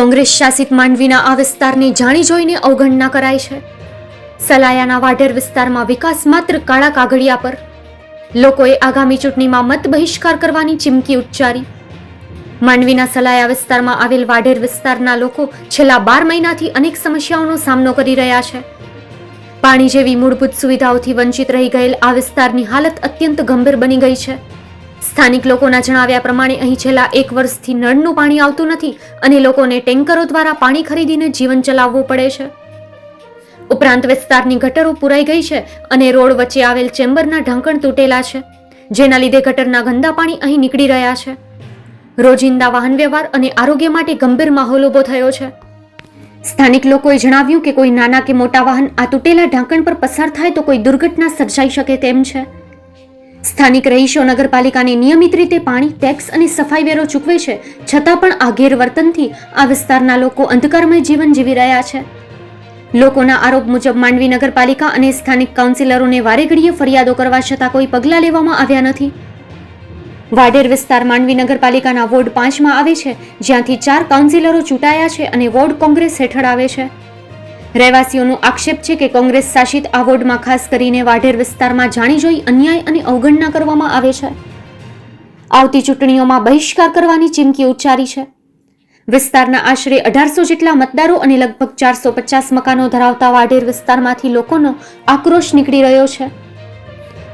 કોંગ્રેસ શાસિત માંડવીના આ વિસ્તારની જાણી જોઈને અવગણના કરાય છે. સલાયાના વાઢેર વિસ્તારમાં વિકાસ માત્ર કાળા કાગળિયા પર. લોકોએ આગામી ચૂંટણીમાં મત બહિષ્કાર કરવાની ચીમકી ઉચ્ચારી. માંડવીના સલાયા વિસ્તારમાં આવેલ વાઢેર વિસ્તારના લોકો છેલ્લા બાર મહિનાથી અનેક સમસ્યાઓનો સામનો કરી રહ્યા છે. પાણી જેવી મૂળભૂત સુવિધાઓથી વંચિત રહી ગયેલ આ વિસ્તારની હાલત અત્યંત ગંભીર બની ગઈ છે. સ્થાનિક લોકોના જણાવ્યા પ્રમાણે અહીં છેલ્લા એક વર્ષથી નળનું પાણી આવતું નથી અને લોકોને ટેન્કરો દ્વારા પાણી ખરીદીને જીવન ચલાવવું પડે છે. ઉપરાંત વિસ્તારની ગટરો પુરાઈ ગઈ છે અને રોડ વચ્ચે આવેલ ચેમ્બરના ઢાંકણ તૂટેલા છે, જેના લીધે ગટરના ગંદા પાણી અહીં નીકળી રહ્યા છે. રોજિંદા વાહન વ્યવહાર અને આરોગ્ય માટે ગંભીર માહોલ ઊભો થયો છે. સ્થાનિક લોકોએ જણાવ્યું કે કોઈ નાના કે મોટા વાહન આ તૂટેલા ઢાંકણ પર પસાર થાય તો કોઈ દુર્ઘટના સર્જાઈ શકે તેમ છે. સ્થાનિક રહીશો નગરપાલિકાને નિયમિત રીતે પાણી, ટેક્સ અને સફાઈ વેરો ચૂકવે છે, છતાં પણ આ ગેરવર્તનથી આ વિસ્તારના લોકો અંધકારમય જીવન જીવી રહ્યા છે. લોકોના આરોપ મુજબ માંડવી નગરપાલિકા અને સ્થાનિક કાઉન્સિલરોને વારેઘડીએ ફરિયાદો કરવા છતાં કોઈ પગલાં લેવામાં આવ્યા નથી. વાડેર વિસ્તાર માંડવી નગરપાલિકાના વોર્ડ પાંચમાં આવે છે, જ્યાંથી ચાર કાઉન્સિલરો ચૂંટાયા છે અને વોર્ડ કોંગ્રેસ હેઠળ આવે છે. રહેવાસીઓનો આક્ષેપ છે કે કોંગ્રેસ શાસિત આ વોર્ડમાં ખાસ કરીને વાઢેર વિસ્તારમાં જાણી જોઈ અન્યાય અને અવગણના કરવામાં આવે છે. આવતી ચૂંટણીઓમાં બહિષ્કાર કરવાની ચીમકી ઉચ્ચારી છે. વિસ્તારના આશરે અઢારસો જેટલા મતદારો અને લગભગ ચારસો પચાસ મકાનો ધરાવતા વાઢેર વિસ્તારમાંથી લોકોનો આક્રોશ નીકળી રહ્યો છે.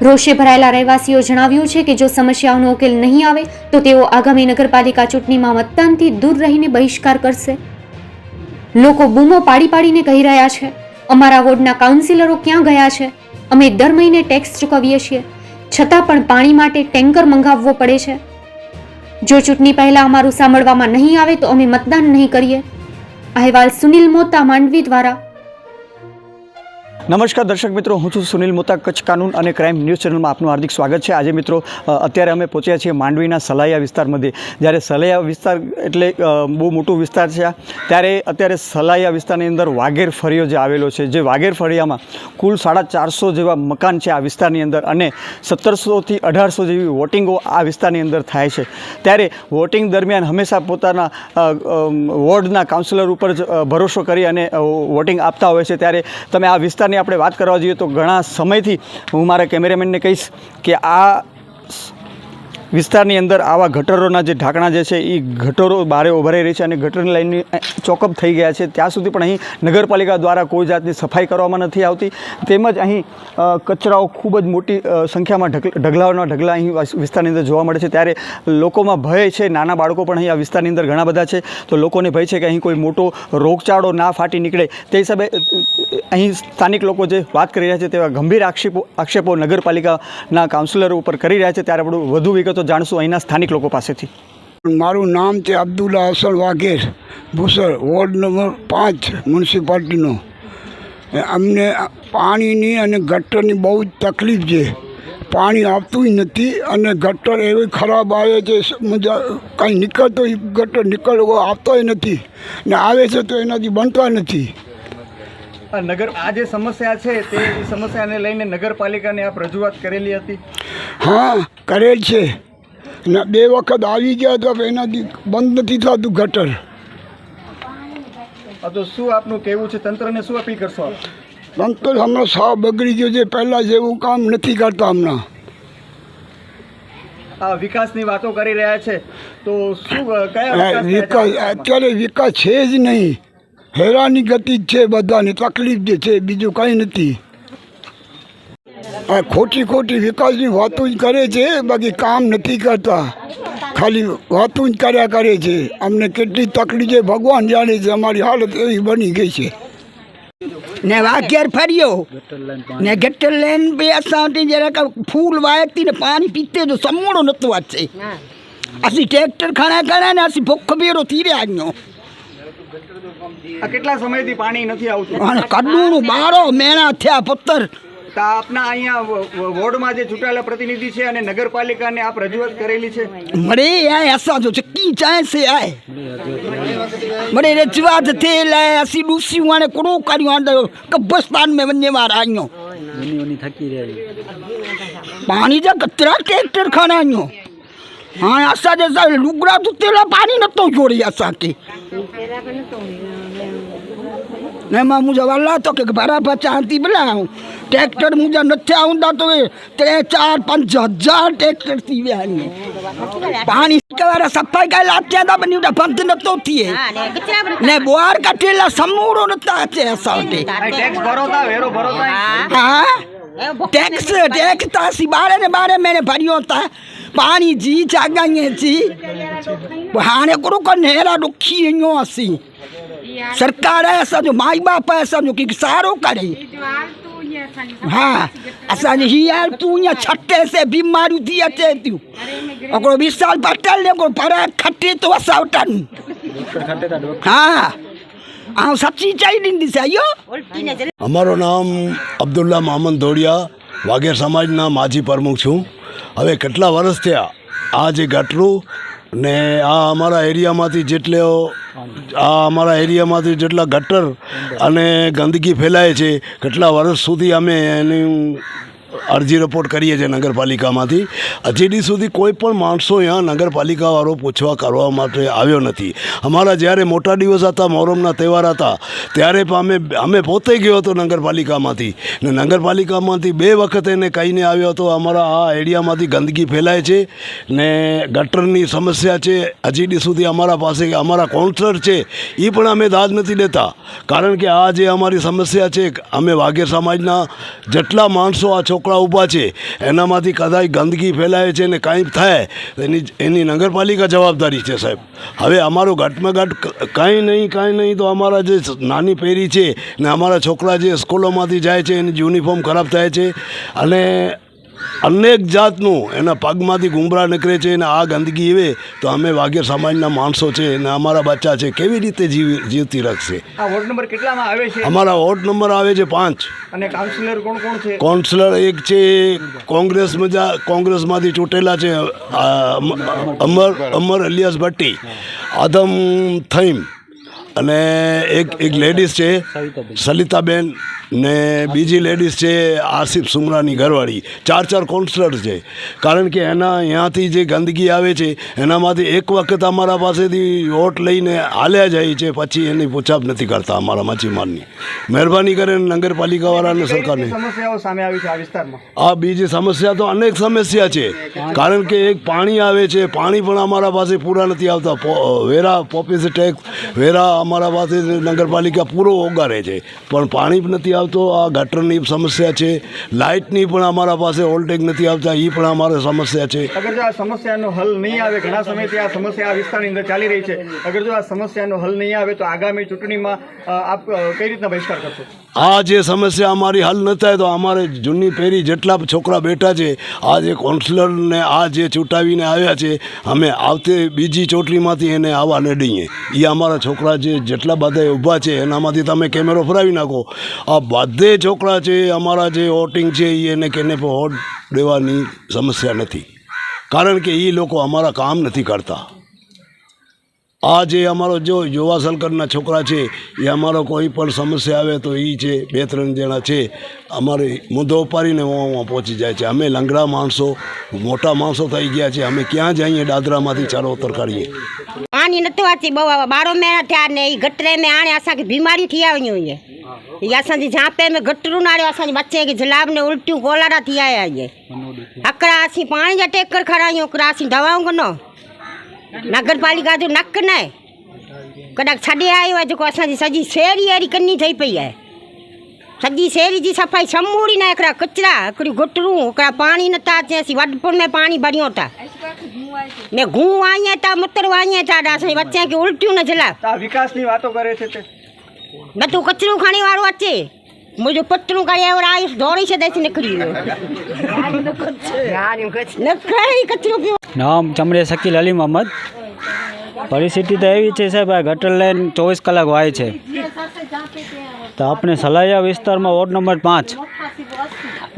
રોષે ભરાયેલા રહેવાસીઓ જણાવ્યું છે કે જો સમસ્યાઓનો ઉકેલ નહીં આવે, તો તેઓ આગામી નગરપાલિકા ચૂંટણીમાં મતદાનથી દૂર રહીને બહિષ્કાર કરશે. લોકો બૂમો પાડી પાડીને કહી રહ્યા છે, અમારા વોર્ડના કાઉન્સિલરો ક્યાં ગયા છે? અમે દર મહિને ટેક્સ ચૂકવીએ છીએ, છતાં પણ પાણી માટે ટેન્કર મંગાવવો પડે છે. જો ચૂંટણી પહેલાં અમારું સાંભળવામાં નહીં આવે તો અમે મતદાન નહીં કરીએ. અહેવાલ સુનિલ મોતા માંડવી દ્વારા. નમસ્કાર દર્શક મિત્રો, હું છું સુનિલ મોતા, કચ્છ કાનૂન અને ક્રાઇમ ન્યૂઝ ચેનલમાં આપનું હાર્દિક સ્વાગત છે. આજે મિત્રો અત્યારે અમે પહોંચ્યા છીએ માંડવીના સલાયા વિસ્તાર મધ્યે જ્યારે સલાયા વિસ્તાર એટલે બહુ મોટું વિસ્તાર છે ત્યારે અત્યારે સલાયા વિસ્તારની અંદર વાઘેર ફળિયો જે આવેલો છે, જે વાઘેર ફળિયામાં કુલ સાડા ચારસો જેવા મકાન છે આ વિસ્તારની અંદર અને સત્તરસોથી અઢારસો જેવી વોટિંગો આ વિસ્તારની અંદર થાય છે. ત્યારે વોટિંગ દરમિયાન હંમેશા પોતાના વોર્ડના કાઉન્સિલર ઉપર જ ભરોસો કરી અને વોટિંગ આપતા હોય છે. ત્યારે તમે આ વિસ્તારની આપણે વાત કરવા જઈએ તો ઘણા સમયથી હું મારા કેમેરામેનને કહીશ કે આ વિસ્તારની અંદર આવા ગટરોના જે ઢાંકણા જે છે એ ગટરો બારે ઉભરાઈ રહી છે અને ગટરની લાઈનની ચોકઅપ થઈ ગયા છે. ત્યાં સુધી પણ અહીં નગરપાલિકા દ્વારા કોઈ જાતની સફાઈ કરવામાં નથી આવતી. તેમજ અહીં કચરાઓ ખૂબ જ મોટી સંખ્યામાં ઢગ, ઢગલાઓના ઢગલા અહીં વિસ્તારની અંદર જોવા મળે છે. ત્યારે લોકોમાં ભય છે, નાના બાળકો પણ અહીં આ વિસ્તારની અંદર ઘણા બધા છે. તો લોકોને ભય છે કે અહીં કોઈ મોટો રોગચાળો ના ફાટી નીકળે. તે હિસાબે અહીં સ્થાનિક લોકો જે વાત કરી રહ્યા છે તેવા ગંભીર આક્ષેપો આક્ષેપો નગરપાલિકાના કાઉન્સિલરો ઉપર કરી રહ્યા છે. ત્યારે આપણે વધુ વિગતો જાણશું અહીંના સ્થાનિક લોકો પાસેથી. મારું નામ છે અબ્દુલ્લા હસન વાઘેર, ભૂસર, વોર્ડ નંબર પાંચ, મ્યુનિસિપાલિટીનો. અમને પાણીની અને ગટરની બહુ જ તકલીફ છે. પાણી આવતું નથી અને ગટર એવી ખરાબ આવે છે, મજા કાંઈ નીકળતો ગટર નીકળવો આવતોય નથી. ને આવે છે તો એનાથી બનતા નથી. નગર આ જે સમસ્યા છે તે સમસ્યાને લઈને નગરપાલિકાને આપ રજૂઆત કરેલી હતી? હા કરેલ છે. ને બે વખત આવી ગયા તો એનાથી બંધ નથી થતું ગટર. તો શું આપનું કહેવું છે? તંત્રને શું અપીલ કરશો આપ? અંકલ હમણાં સાવ બગડી ગયો છે. પહેલાં જેવું કામ નથી કરતા હમણાં. આ વિકાસની વાતો કરી રહ્યા છે. તો શું કયા વિકાસ અત્યારે વિકાસ છે જ નહીં. હેરાની ગતિ છે બધાની તકલીફ જે છે બીજું કંઈ નથી. આ ખોટી ખોટી વિકાસની વાતો જ કરે છે બાકી કામ નથી કરતા. ખાલી વાતો જ કર્યા કરે છે. અમને કેટલી તકલીફ છે ભગવાન જાણે છે અમારી હાલત એવી બની ગઈ છે. ને વાઘેર ફર્યો. ને ગટર લઈને બે અસાંથી જરાક ફૂલ વાયકતી ને પાણી પીતે જો સમૂળો નહોતું છે. અસી ટ્રેક્ટર ખાણા ખાણા ને અસી ભૂખ બેરો થઈ રહ્યા આ કેટલા સમયથી પાણી નથી આવતું? અને કડુનું બારો મેણા થયા પથ્થર. આપના અહીંયા વોર્ડમાં જે ચૂંટાયેલા પ્રતિનિધિ છે અને નગરપાલિકાને આપ રજૂઆત કરેલી છે? મરે યાર એસા જો ચક્કી ચાય છે આય? મરે રજૂઆત થયેલા એસી ડૂસી વાને કોડો કર્યું? કબ્બસ્તાન મેં વન્ય માર આવ્યો પાણી જા કતરા ટ્રેક્ટર ખાના આવ્યો હા અસાજ અસાજ લુગડા તો તેલા પાણી નતો જોડી અસાકી ને માં મુજા વાલા તો કે ભારા પાછા હાથી પેલા હું ટ્રેક્ટર મુજા નથી આવતા તો એ ત્રણ ચાર પાંચ હજાર ટ્રેક્ટરથી વ્યાની પાણી વાળા સફાઈ કાય લાત્યા તા બની ઉડા ભંત નતો થીએ ને બોર કાઢેલા સમૂળો નતા છે અસાવટે ટેક્સ ભરોતા. હા? टैक्स टैक्स था सी बारे ने बारे मैंने भरियो था पानी जी चागाइए जी हाणे करो को नेरा दुखी इयो असी सरकार है असांजो माई बाप है असांजो की सारो करे हाँ असांजी हींअर तूं ईअं छटे से बीमारियूं थी अचे थियूं हिकिड़ो विशाल पटेल ने हिकिड़ो पर खटे थो असां वटनि हा આ સાચી ચાઈડી દિશે આયો? અમારું નામ અબ્દુલ્લા મોહમ્મદ ધોડિયા વાઘેર સમાજના માજી પ્રમુખ છું. હવે કેટલા વર્ષ થયા આ જે ગટરું ને આ અમારા એરિયામાંથી જેટલે આ અમારા એરિયામાંથી જેટલા ગટર અને ગંદકી ફેલાય છે કેટલા વર્ષ સુધી અમે એની અરજી રિપોર્ટ કરીએ છીએ નગરપાલિકામાંથી. હજી સુધી કોઈ પણ માણસો અહીંયા નગરપાલિકાવાળો પૂછવા કરવા માટે આવ્યો નથી. અમારા જ્યારે મોટા દિવસ હતા, મોહરમના તહેવાર હતા, ત્યારે પણ અમે અમે પોતે ગયો હતો નગરપાલિકામાંથી. ને નગરપાલિકામાંથી બે વખત એને કહીને આવ્યો હતો, અમારા આ એરિયામાંથી ગંદકી ફેલાય છે ને ગટરની સમસ્યા છે. હજી સુધી અમારા પાસે, અમારા કોન્સલર છે. એ પણ અમે દાદ નથી દેતા. કારણ કે આ જે અમારી સમસ્યા છે, અમે વાઘેર સમાજના જેટલા માણસો આ છોકરા ઊભા છે. એનામાંથી કદાચ ગંદકી ફેલાય છે ને કાંઈ થાય એની એની નગરપાલિકા જવાબદારી છે સાહેબ. હવે અમારો ઘટમાં ઘટ કાંઈ નહીં કાંઈ નહીં, તો અમારા જે નાની પેઢી છે ને અમારા છોકરા જે સ્કૂલોમાંથી જાય છે, એની યુનિફોર્મ ખરાબ થાય છે. અને અનેક જાતનું. એના પગમાંથી ગુમરા નીકળે છે અને આ ગંદકી આવે તો અમે વાઘેર સમાજના માણસો છે અને અમારા બચ્ચા છે કેવી રીતે જીવ જીવતી રાખશે? અમારા વોર્ડ નંબર આવે છે પાંચ. કાઉન્સિલર એક છે કોંગ્રેસ મજા કોંગ્રેસમાંથી ચૂંટેલા છે અમર અમર અલિયાસ ભટ્ટી આદમ થઈમ અને એક એક લેડીઝ છે સલિતાબેન ને બીજી લેડીઝ છે આસિફ સુમરાની ઘરવાળી. ચાર ચાર કોન્સલર છે. કારણ કે એના અહીંયાથી જે ગંદકી આવે છે એનામાંથી એક વખત અમારા પાસેથી વોટ લઈને હાલ્યા જાય છે પછી એની પૂછાપ નથી કરતા અમારા માછીમારની. મહેરબાની કરીને નગરપાલિકાવાળાને સરકારને. સમસ્યાઓ સામે આવી છે આ બીજી સમસ્યા તો અનેક સમસ્યા છે. કારણ કે એક પાણી આવે છે પાણી પણ અમારા પાસે પૂરા નથી આવતા. વેરા પોપીસ ટેક્સ વેરા અમારા પાસે નગરપાલિકા પૂરો ઓગારે છે. પણ પાણી પણ નથી આવતો, આ ગટરની સમસ્યા છે. લાઇટની પણ અમારા પાસે વોલ્ટેજ નથી આવતા એ પણ અમારે સમસ્યા છે. અગર જો આ સમસ્યાનો હલ નહીં આવે, ઘણા સમયથી આ સમસ્યા આ વિસ્તારની અંદર ચાલી રહી છે. અગર જો આ સમસ્યાનો હલ નહીં આવે, તો આગામી ચૂંટણીમાં આપ કઈ રીતના બહિષ્કાર કરશો? આ જે સમસ્યા અમારી હલ ન થાય તો અમારે જૂની પેઢી જેટલા છોકરા બેઠા છે, આ જે કાઉન્સિલરને આ જે ચૂંટાવીને આવ્યા છે, અમે આવતે બીજી ચોટલીમાંથી એને આવવા ન દઈએ. એ અમારા છોકરા જે જેટલા બધા ઊભા છે, એનામાંથી તમે કેમેરો ફરાવી નાખો. આ બધે છોકરા છે, અમારા જે વોટિંગ છે એ એને કેને વોટ દેવાની સમસ્યા નથી. કારણ કે એ લોકો અમારા કામ નથી કરતા. આ જે અમારો જો યુવા સલકરના છોકરા છે એ અમારો કોઈ પણ સમસ્યા આવે તો એ છે બે ત્રણ જણા છે. અમારે મુદ્દો ઉપાડીને ઓવામાં પહોંચી જાય છે. અમે લંગડા માણસો મોટા માણસો થઈ ગયા છે. અમે ક્યાં જઈએ દાદરામાંથી ચાલો ઉતર કાઢીએ. પાણી નહોતું આવતી બહુ બારો મહિના થયા ને એ ગટરે મેં આણે અસાંખી બીમારી થઈ આવી એ એ અસાંજી ઝાંપે મેં ગટરું નાડે અસાંજી બચ્ચે કે જલાબ ને ઉલટ્યું કોલારા થી આવ્યા છે પાણી જા ટેકર ખરા અકરા દવાઓ ગનો कनो नगर पालिका जो नक न आहे कॾहिं छॾे आयो आहे जेको असांजी सॼी शेरी अहिड़ी कनी ठही पई आहे सॼी शेरी जी सफ़ाई समूरी न हिकिड़ा कचिरा हिकिड़ियूं गुटरूं हिकिड़ा पाणी नथा अचे असीं वडपुर में पाणी भरियूं था ને ઘૂં વાઈએ તા મૂત્ર વાઈએ તા ડાસે બચ્ચા કે ઉલટ્યું ન જલા તો આ વિકાસની વાતો કરે છે તે બધું કચરું ખાણી વાળું અચે મુજો પતરું કાઢી એવર આયુષ દોડી છે દેસી નીકળી નકરી કચરું પીવા નામ ચમડે શકીલ અલી મોહમ્મદ. પરિસ્થિતિ તો એવી છે સાહેબ, આ ગટર લાઈન ચોવીસ કલાક વાય છે. તો આપણે સલાયા વિસ્તારમાં વોર્ડ નંબર પાંચ.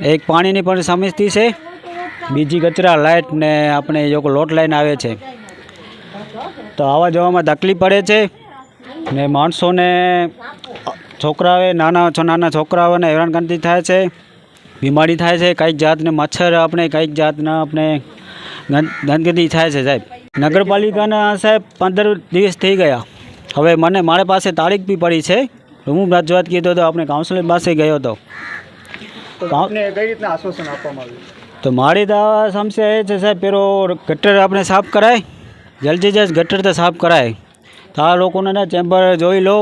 એક પાણીની પણ સમિતિ છે. બીજી કચરા લાઇટ ને આપણે જો લોટ લાઈન આવે છે. તો આવવા જવામાં તકલીફ પડે છે ને માણસોને છોકરાઓએ નાના છો, નાના છોકરાઓને હેરાનગતિ થાય છે, બીમારી થાય છે, કંઈક જાતને મચ્છર આપણે, કંઈક જાતના આપણે ગંદકી થાય છે સાહેબ. નગરપાલિકાના સાહેબ પંદર દિવસ થઈ ગયા. હવે મને મારી પાસે તારીખ બી પડી છે. હું રજૂઆત કીધો તો આપણે કાઉન્સિલર પાસે ગયો હતો તો કઈ રીતના આશ્વાસન આપવામાં આવ્યું? તો મારી તો સમસ્યા એ છે સાહેબ પેલો ગટર આપણે સાફ કરાય. જલ્દી જલ્દી ગટર તો સાફ કરાય. તો આ લોકોને ને ચેમ્બર જોઈ લો.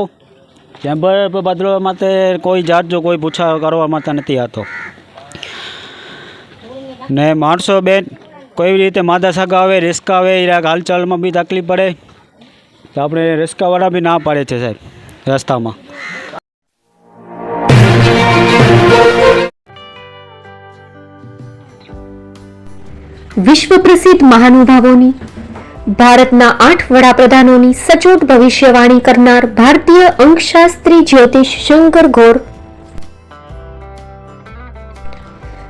ચેમ્બર બદલવા માટે કોઈ જાતજો કોઈ પૂછા કરવા માટે નથી આવતો. ને માણસો બેન કોઈ રીતે માદા સાગા આવે, રેસ્કા આવે, એ હાલચાલમાં બી તકલીફ પડે. તો આપણે રેસ્કાવાળા બી ના પાડે છે સાહેબ, રસ્તામાં. વિશ્વ પ્રસિદ્ધ મહાનુભાવોની, ભારતના આઠ વડાપ્રધાનોની સચોટ ભવિષ્યવાણી કરનાર ભારતીય અંકશાસ્ત્રી જ્યોતિષ શંકર ઘોર